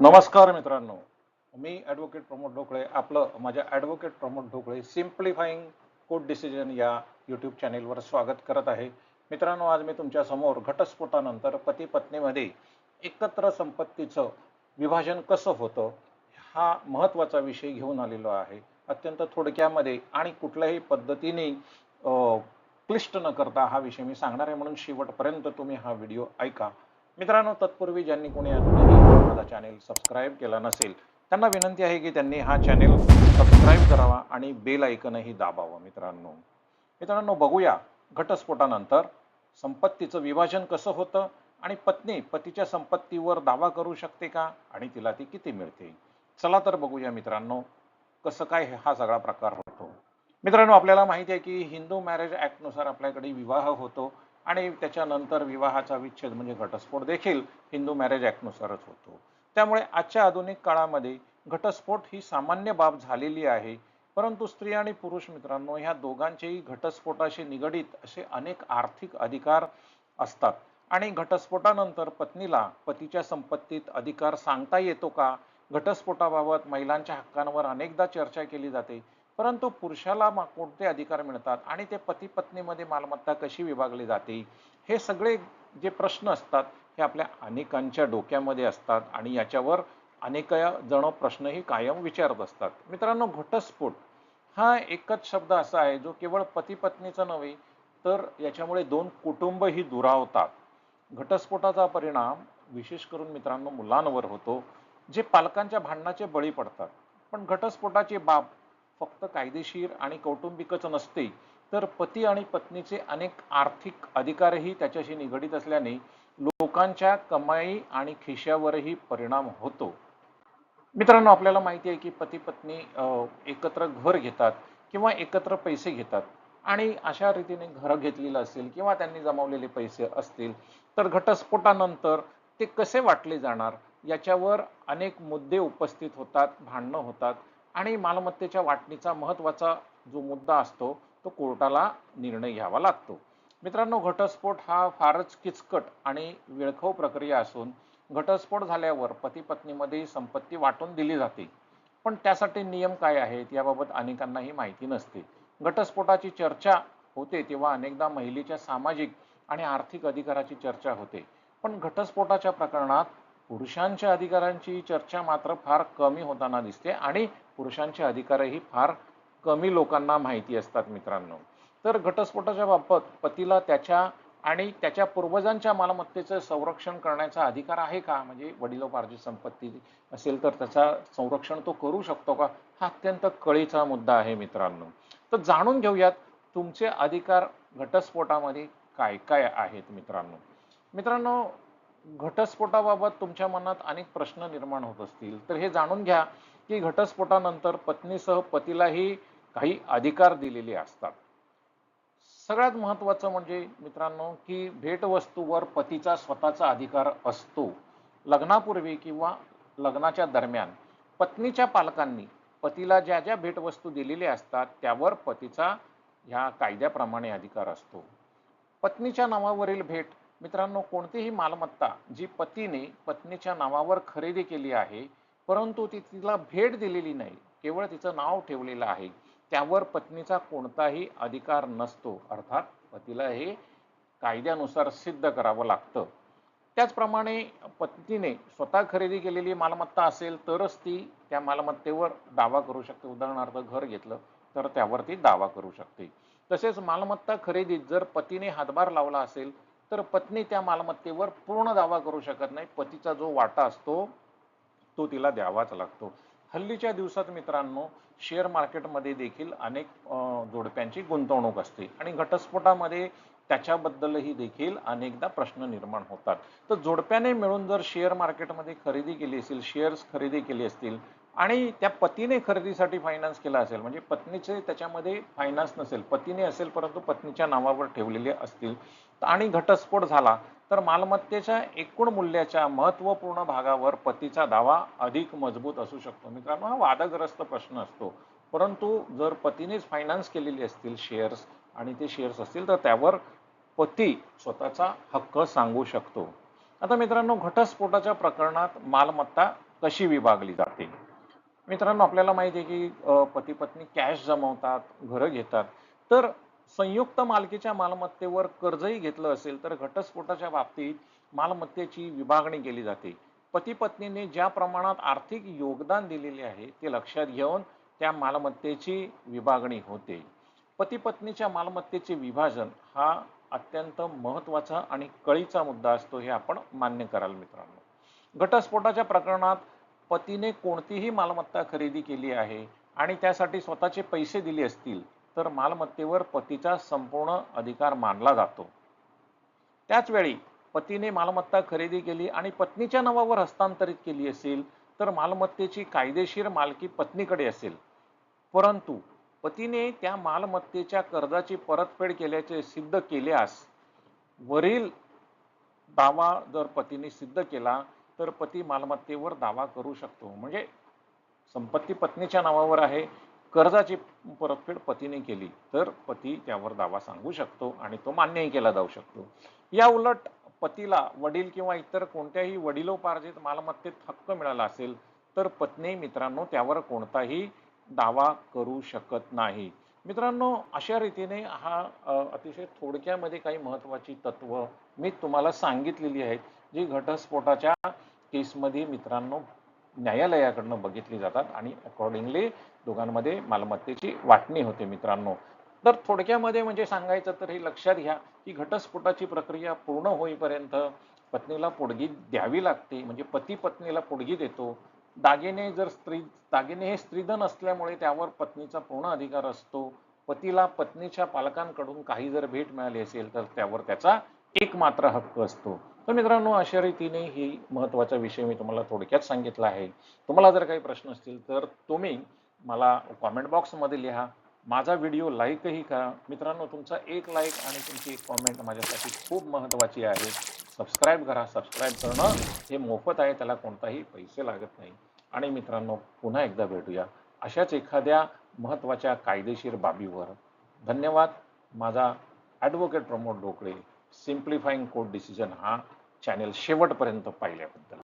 नमस्कार मित्रांनो. मी ॲडव्होकेट प्रमोद ढोकळे. आपलं माझ्या advocate Pramod Dhokale simplifying court decision या यूट्यूब चॅनेलवर स्वागत करत आहे. मित्रांनो आज मी तुमच्यासमोर घटस्फोटानंतर पती पत्नीमध्ये एकत्र संपत्तीचं विभाजन कसं होतं हा महत्त्वाचा विषय घेऊन आलेलो आहे. अत्यंत थोडक्यामध्ये आणि कुठल्याही पद्धतीने क्लिष्ट न करता हा विषय मी सांगणार आहे. म्हणून शेवटपर्यंत तुम्ही हा व्हिडिओ ऐका. मित्रांनो तत्पूर्वी ज्यांनी कोणी माझा चॅनेल सबस्क्राईब केला नसेल त्यांना विनंती आहे की त्यांनी हा चॅनेल सबस्क्राईब करावा आणि बेल ऐकनही दाबावं मित्रांनो. मित्रांनो बघूया घटस्फोटानंतर संपत्तीचं विभाजन कसं होतं आणि पत्नी पतीच्या संपत्तीवर दावा करू शकते का आणि तिला ती किती मिळते? चला तर बघूया मित्रांनो कसं काय हा सगळा प्रकार होतो. मित्रांनो आपल्याला माहिती आहे की हिंदू मॅरेज ॲक्टनुसार आपल्याकडे विवाह होतो आणि त्याच्यानंतर विवाहाचा विच्छेद म्हणजे घटस्फोट देखील हिंदू मॅरेज ॲक्टनुसारच होतो. त्यामुळे आजच्या आधुनिक काळामध्ये घटस्फोट ही सामान्य बाब झालेली आहे. परंतु स्त्री आणि पुरुष मित्रांनो ह्या दोघांचेही घटस्फोटाशी निगडीत असे अनेक आर्थिक अधिकार असतात. आणि घटस्फोटानंतर पत्नीला पतीच्या संपत्तीत अधिकार सांगता येतो का? घटस्फोटाबाबत महिलांच्या हक्कांवर अनेकदा चर्चा केली जाते. परंतु पुरुषाला मा- कोणते अधिकार मिळतात आणि ते पती पत्नीमध्ये मालमत्ता कशी विभागली जाते? हे सगळे जे प्रश्न असतात हे आपल्या अनेकांच्या डोक्यामध्ये असतात आणि याच्यावर अनेक जण प्रश्नही कायम विचारत असतात. मित्रांनो घटस्फोट हा एकच शब्द असा आहे जो केवळ पती पत्नीचा नव्हे तर याच्यामुळे दोन कुटुंबही दुरावतात. घटस्फोटाचा परिणाम विशेष करून मित्रांनो मुलांवर होतो जे पालकांच्या भांडणाचे बळी पडतात. पण घटस्फोटाची बाब फक्त कायदेशीर आणि कौटुंबिकच नसते तर पती आणि पत्नीचे अनेक आर्थिक अधिकारही त्याच्याशी निगडीत असल्याने लोकांच्या कमाई आणि खिशावरही परिणाम होतो. मित्रांनो आपल्याला माहिती आहे की पती पत्नी एकत्र घर घेतात किंवा एकत्र पैसे घेतात आणि अशा रीतीने घर घेतलेलं असेल किंवा त्यांनी जमावलेले पैसे असतील तर घटस्फोटानंतर ते कसे वाटले जाणार याच्यावर अनेक मुद्दे उपस्थित होतात भांडणं होतात आणि मालमत्तेच्या वाटणीचा महत्त्वाचा जो मुद्दा असतो तो कोर्टाला निर्णय घ्यावा लागतो. मित्रांनो घटस्फोट हा फारच किचकट आणि वेळखाऊ प्रक्रिया असून घटस्फोट झाल्यावर पती पत्नीमध्ये संपत्ती वाटून दिली जाते. पण त्यासाठी नियम काय आहेत याबाबत अनेकांनाही माहिती नसते. घटस्फोटाची चर्चा होते तेव्हा अनेकदा महिलेच्या सामाजिक आणि आर्थिक अधिकाराची चर्चा होते. पण घटस्फोटाच्या प्रकरणात पुरुषांच्या अधिकारांची चर्चा मात्र फार कमी होताना दिसते आणि पुरुषांचे अधिकारही फार कमी लोकांना माहिती असतात मित्रांनो. तर घटस्फोटाच्या बाबत पतीला त्याच्या आणि त्याच्या पूर्वजांच्या मालमत्तेचं संरक्षण करण्याचा अधिकार आहे का? म्हणजे वडिलोपार्जित संपत्ती असेल तर त्याचा संरक्षण तो करू शकतो का? हा अत्यंत कळीचा मुद्दा आहे मित्रांनो. तर जाणून घेऊयात तुमचे अधिकार घटस्फोटामध्ये काय काय आहेत मित्रांनो? मित्रांनो घटस्फोटाबाबत तुमच्या मनात अनेक प्रश्न निर्माण होत असतील. तर हे जाणून घ्या की घटस्फोटानंतर पत्नीसह पतीलाही काही अधिकार दिलेले असतात. सगळ्यात महत्त्वाचं म्हणजे मित्रांनो की भेटवस्तूवर पतीचा स्वतःचा अधिकार असतो. लग्नापूर्वी किंवा लग्नाच्या दरम्यान पत्नीच्या पालकांनी पतीला ज्या ज्या भेटवस्तू दिलेल्या असतात त्यावर पतीचा ह्या कायद्याप्रमाणे अधिकार असतो. पत्नीच्या नावावरील भेट मित्रांनो कोणतीही मालमत्ता जी पतीने पत्नीच्या नावावर खरेदी केली आहे परंतु ती तिला भेट दिलेली नाही केवळ तिचं नाव ठेवलेलं आहे. त्यावर पत्नीचा कोणताही अधिकार नसतो. अर्थात पतीला हे कायद्यानुसार सिद्ध करावं लागतं. त्याचप्रमाणे पत्नीने स्वतः खरेदी केलेली मालमत्ता असेल तरच ती त्या मालमत्तेवर दावा करू शकते. उदाहरणार्थ घर घेतलं तर त्यावर ती दावा करू शकते. तसेच मालमत्ता खरेदीत जर पतीने हातभार लावला असेल तर पत्नी त्या मालमत्तेवर पूर्ण दावा करू शकत नाही. पतीचा जो वाटा असतो तो तिला द्यावाच लागतो. हल्लीच्या दिवसात मित्रांनो शेअर मार्केटमध्ये देखील अनेक जोडप्यांची गुंतवणूक असते. आणि घटस्फोटामध्ये त्याच्याबद्दलही देखील अनेकदा प्रश्न निर्माण होतात. तर जोडप्याने मिळून जर शेअर मार्केटमध्ये खरेदी केली असेल शेअर्स खरेदी केले असतील आणि त्या पतीने खरेदीसाठी फायनान्स केला असेल म्हणजे पत्नीचे त्याच्यामध्ये फायनान्स नसेल पतीने असेल परंतु पत्नीच्या नावावर ठेवलेले असतील आणि घटस्फोट झाला तर मालमत्तेच्या एकूण मूल्याच्या महत्त्वपूर्ण भागावर पतीचा दावा अधिक मजबूत असू शकतो. मित्रांनो हा वादग्रस्त प्रश्न असतो. परंतु जर पतीनेच फायनान्स केलेली असतील शेअर्स आणि ते शेअर्स असतील तर त्यावर पती स्वतःचा हक्क सांगू शकतो. आता मित्रांनो घटस्फोटाच्या प्रकरणात मालमत्ता कशी विभागली जाते? मित्रांनो आपल्याला माहिती आहे की पती पत्नी कॅश जमवतात घरं घेतात. तर संयुक्त मालकीच्या मालमत्तेवर कर्जही घेतलं असेल तर घटस्फोटाच्या बाबतीत मालमत्तेची विभागणी केली जाते. पती पत्नीने ज्या प्रमाणात आर्थिक योगदान दिलेले आहे ते लक्षात घेऊन त्या मालमत्तेची विभागणी होते. पती पत्नीच्या मालमत्तेचे विभाजन हा अत्यंत महत्त्वाचा आणि कळीचा मुद्दा असतो हे आपण मान्य कराल मित्रांनो. घटस्फोटाच्या प्रकरणात पतीने कोणतीही मालमत्ता खरेदी केली आहे आणि त्यासाठी स्वतःचे पैसे दिले असतील तर मालमत्तेवर पतीचा संपूर्ण अधिकार मानला जातो. त्याच वेळी पतीने मालमत्ता खरेदी केली आणि पत्नीच्या नावावर हस्तांतरित केली असेल तर मालमत्तेची कायदेशीर मालकी पत्नीकडे असेल. परंतु पतीने त्या मालमत्तेच्या कर्जाची परतफेड केल्याचे सिद्ध केल्यास वरील दावा जर पतीने सिद्ध केला तर पती मालमत्तेवर दावा करू शकतो. म्हणजे संपत्ती पत्नीच्या नावावर आहे कर्जाची परतफेड पतीने केली तर पती त्यावर दावा सांगू शकतो आणि तो मान्यही केला जाऊ शकतो. या उलट पतीला वडील किंवा इतर कोणत्याही वडिलोपार्जित मालमत्तेत हक्क मिळाला असेल तर पत्नी मित्रांनो त्यावर कोणताही दावा करू शकत नाही. मित्रांनो अशा रीतीने हा अतिशय थोडक्यामध्ये काही महत्वाची तत्व मी तुम्हाला सांगितलेली आहेत जी घटस्फोटाच्या केसमध्ये मित्रांनो न्यायालयाकडनं बघितली जातात आणि अकॉर्डिंगली दोघांमध्ये मालमत्तेची वाटणी होते मित्रांनो. तर थोडक्यामध्ये म्हणजे सांगायचं तर हे लक्षात घ्या की घटस्फोटाची प्रक्रिया पूर्ण होईपर्यंत पत्नीला पोडगी द्यावी लागते म्हणजे पती पत्नीला पोडगी देतो. दागिने जर स्त्री दागिने हे स्त्रीधन असल्यामुळे त्यावर पत्नीचा पूर्ण अधिकार असतो. पतीला पत्नीच्या पालकांकडून काही जर भेट मिळाली असेल तर त्यावर त्याचा एकमात्र हक्क असतो. तर मित्रांनो अशा रीतीने ही महत्त्वाचा विषय मी तुम्हाला थोडक्यात सांगितला आहे. तुम्हाला जर काही प्रश्न असतील तर तुम्ही मला कॉमेंट बॉक्समध्ये लिहा. माझा व्हिडिओ लाईकही करा. मित्रांनो तुमचा एक लाईक आणि तुमची एक कॉमेंट माझ्यासाठी खूप महत्त्वाची आहे. सबस्क्राईब करा. सबस्क्राईब करणं हे मोफत आहे. त्याला कोणताही पैसे लागत नाही. आणि मित्रांनो पुन्हा एकदा भेटूया अशाच एखाद्या महत्त्वाच्या कायदेशीर बाबीवर. धन्यवाद. माझा advocate Pramod Dokale simplifying court decision हा चॅनेल शेवटपर्यंत पाहिल्याबद्दल.